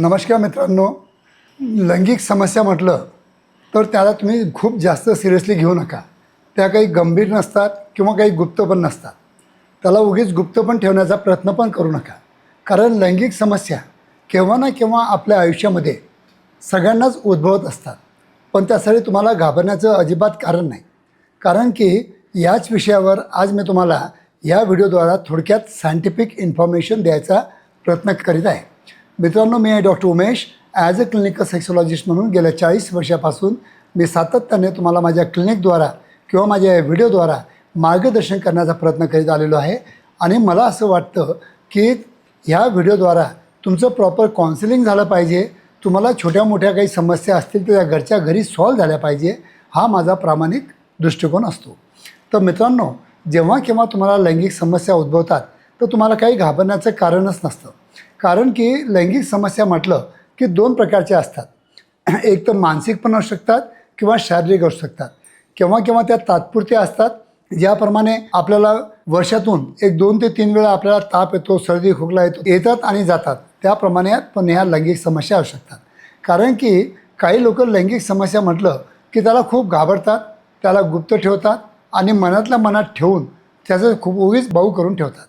नमस्कार मित्रांनो. लैंगिक समस्या म्हटलं तर त्याला तुम्ही खूप जास्त सिरियसली घेऊ नका. त्या काही गंभीर नसतात किंवा काही गुप्त पण नसतात. त्याला उगीच गुप्त पण ठेवण्याचा प्रयत्न पण करू नका. कारण लैंगिक समस्या केव्हा ना केव्हा आपल्या आयुष्यामध्ये सगळ्यांनाच उद्भवत असतात. पण त्यासाठी तुम्हाला घाबरण्याचं अजिबात कारण नाही. कारण की याच विषयावर आज मी तुम्हाला या व्हिडिओद्वारा थोडक्यात सायंटिफिक इन्फॉर्मेशन द्यायचा प्रयत्न करीत आहे. मित्रांनो मी आहे doctor Umesh. As a clinical sexologist म्हणून गेल्या चाळीस वर्षापासून मी सातत्याने तुम्हाला माझ्या क्लिनिकद्वारा किंवा माझ्या या व्हिडिओद्वारा मार्गदर्शन करण्याचा प्रयत्न करीत आलेलो आहे. आणि मला असं वाटतं की ह्या व्हिडिओद्वारा तुमचं प्रॉपर काउन्सिलिंग झालं पाहिजे. तुम्हाला छोट्या मोठ्या काही समस्या असतील तर त्या घरच्या घरी सॉल्व झाल्या पाहिजे हा माझा प्रामाणिक दृष्टिकोन असतो. तर मित्रांनो जेव्हा केव्हा तुम्हाला लैंगिक समस्या उद्भवतात तर तुम्हाला काही घाबरण्याचं कारणच नसतं. कारण की लैंगिक समस्या म्हटलं की दोन प्रकारच्या असतात. एक तर मानसिक पण असू शकतात किंवा शारीरिक असू शकतात. केव्हा केव्हा त्या तात्पुरत्या असतात ज्याप्रमाणे आपल्याला वर्षातून एक दोन ते तीन वेळा आपल्याला ताप येतो सर्दी खोकला येतो येतात आणि जातात. त्याप्रमाणे पण ह्या लैंगिक समस्या असू शकतात. कारण की काही लोक लैंगिक समस्या म्हटलं की त्याला खूप घाबरतात त्याला गुप्त ठेवतात आणि मनातल्या मनात ठेवून त्याचं खूप उगीच भाऊ करून ठेवतात.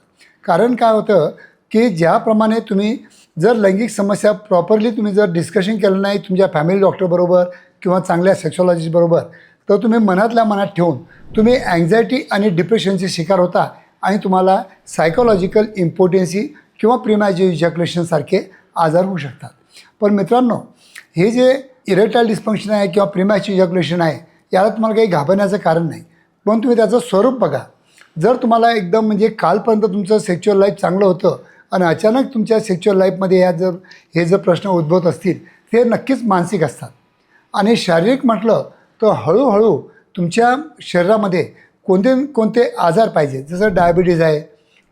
कारण काय होतं की ज्याप्रमाणे तुम्ही जर लैंगिक समस्या प्रॉपरली तुम्ही जर डिस्कशन केलं नाही तुमच्या फॅमिली डॉक्टरबरोबर किंवा चांगल्या सेक्सॉलॉजिस्टबरोबर तर तुम्ही मनातल्या मनात ठेवून तुम्ही अँझायटी आणि डिप्रेशनचे शिकार होता आणि तुम्हाला सायकोलॉजिकल इम्पोर्टन्सी किंवा प्रिमॅजिव्ह इजॅक्युलेशनसारखे आजार होऊ शकतात. पण मित्रांनो हे जे इरेक्टाईल डिस्फंक्शन आहे किंवा प्रिमॅचिव्ह इजॅक्युलेशन आहे याला तुम्हाला काही घाबरण्याचं कारण नाही. पण तुम्ही त्याचं स्वरूप बघा. जर तुम्हाला एकदम म्हणजे कालपर्यंत तुमचं सेक्च्युअल लाईफ चांगलं होतं आणि अचानक तुमच्या सेक्च्युअल लाईफमध्ये ह्या जर हे जर प्रश्न उद्भवत असतील ते नक्कीच मानसिक असतात. आणि शारीरिक म्हटलं तर हळूहळू तुमच्या शरीरामध्ये कोणते कोणते आजार पाहिजे जसं डायबिटीज आहे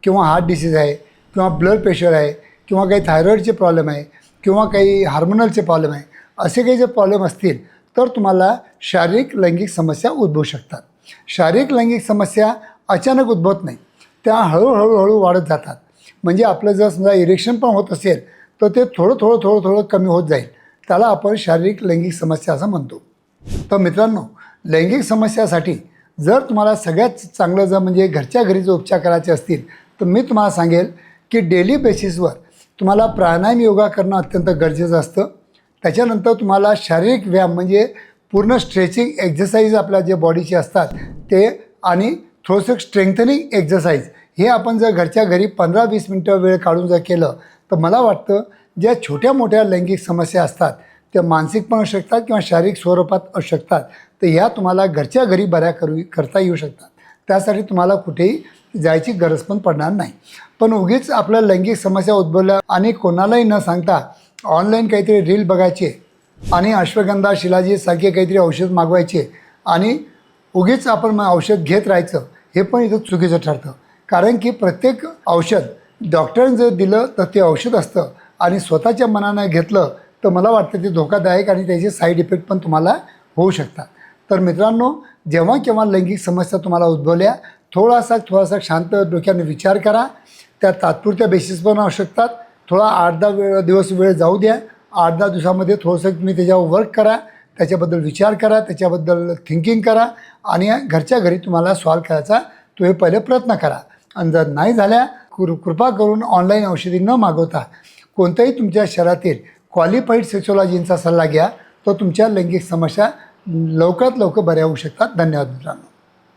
किंवा हार्ट डिसीज आहे किंवा ब्लड प्रेशर आहे किंवा काही थायरॉईडचे प्रॉब्लेम आहे किंवा काही हार्मोनलचे प्रॉब्लेम आहे असे काही जर प्रॉब्लेम असतील तर तुम्हाला शारीरिक लैंगिक समस्या उद्भवू शकतात. शारीरिक लैंगिक समस्या अचानक उद्भवत नाही. त्या हळूहळूहळू वाढत जातात. म्हणजे आपलं जर समजा इरेक्शन पण होत असेल तर ते थोडं थोडं थोडं थोडं कमी होत जाईल. त्याला आपण शारीरिक लैंगिक समस्या असं म्हणतो. तर मित्रांनो लैंगिक समस्यासाठी जर तुम्हाला सगळ्यात चांगलं जर म्हणजे घरच्या घरी जर उपचार करायचे असतील तर मी तुम्हाला सांगेल की डेली बेसिसवर तुम्हाला प्राणायाम योगा करणं अत्यंत गरजेचं असतं. त्याच्यानंतर तुम्हाला शारीरिक व्यायाम म्हणजे पूर्ण स्ट्रेचिंग एक्झरसाईज आपल्या जे बॉडीचे असतात ते आणि थोडंसं स्ट्रेंथनिंग एक्झरसाईज हे आपण जर घरच्या घरी पंधरा वीस मिनटं वेळ काढून जर केलं तर मला वाटतं ज्या छोट्या मोठ्या लैंगिक समस्या असतात त्या मानसिक पण असू शकतात किंवा शारीरिक स्वरूपात असू शकतात तर ह्या तुम्हाला घरच्या घरी बऱ्या करू करता येऊ शकतात. त्यासाठी तुम्हाला कुठेही जायची गरज पण पडणार नाही. पण उगीच आपल्या लैंगिक समस्या उद्भवल्या आणि कोणालाही न सांगता ऑनलाईन काहीतरी रील बघायचे आणि अश्वगंधा शिलाजीसारखे काहीतरी औषध मागवायचे आणि उगीच आपण मग औषध घेत राहायचं हे पण इथं चुकीचं ठरतं. कारण की प्रत्येक औषध डॉक्टरांनी जर दिलं तर ते औषध असतं आणि स्वतःच्या मनानं घेतलं तर मला वाटतं ते धोकादायक आणि त्याचे साईड इफेक्ट पण तुम्हाला होऊ शकतात. तर मित्रांनो जेव्हा केव्हा लैंगिक समस्या तुम्हाला उद्भवल्या थोडासा थोडासा शांत डोक्याने विचार करा. त्या तात्पुरत्या बेसिस पण असू शकतात. थोडा आठ दहा वेळ दिवस वेळ जाऊ द्या. आठ दहा दिवसामध्ये थोडंसं तुम्ही त्याच्यावर वर्क करा. त्याच्याबद्दल विचार करा त्याच्याबद्दल थिंकिंग करा आणि घरच्या घरी तुम्हाला सॉल्व करायचा तुम्ही पहिले प्रयत्न करा. आणि जर नाही झाल्या कृ कृपा करून ऑनलाईन औषधी न मागवता कोणत्याही तुमच्या शहरातील क्वालिफाईड सेक्सोलॉजींचा सल्ला घ्या. तर तुमच्या लैंगिक समस्या लवकरात लवकर बऱ्या होऊ शकतात. धन्यवाद मित्रांनो.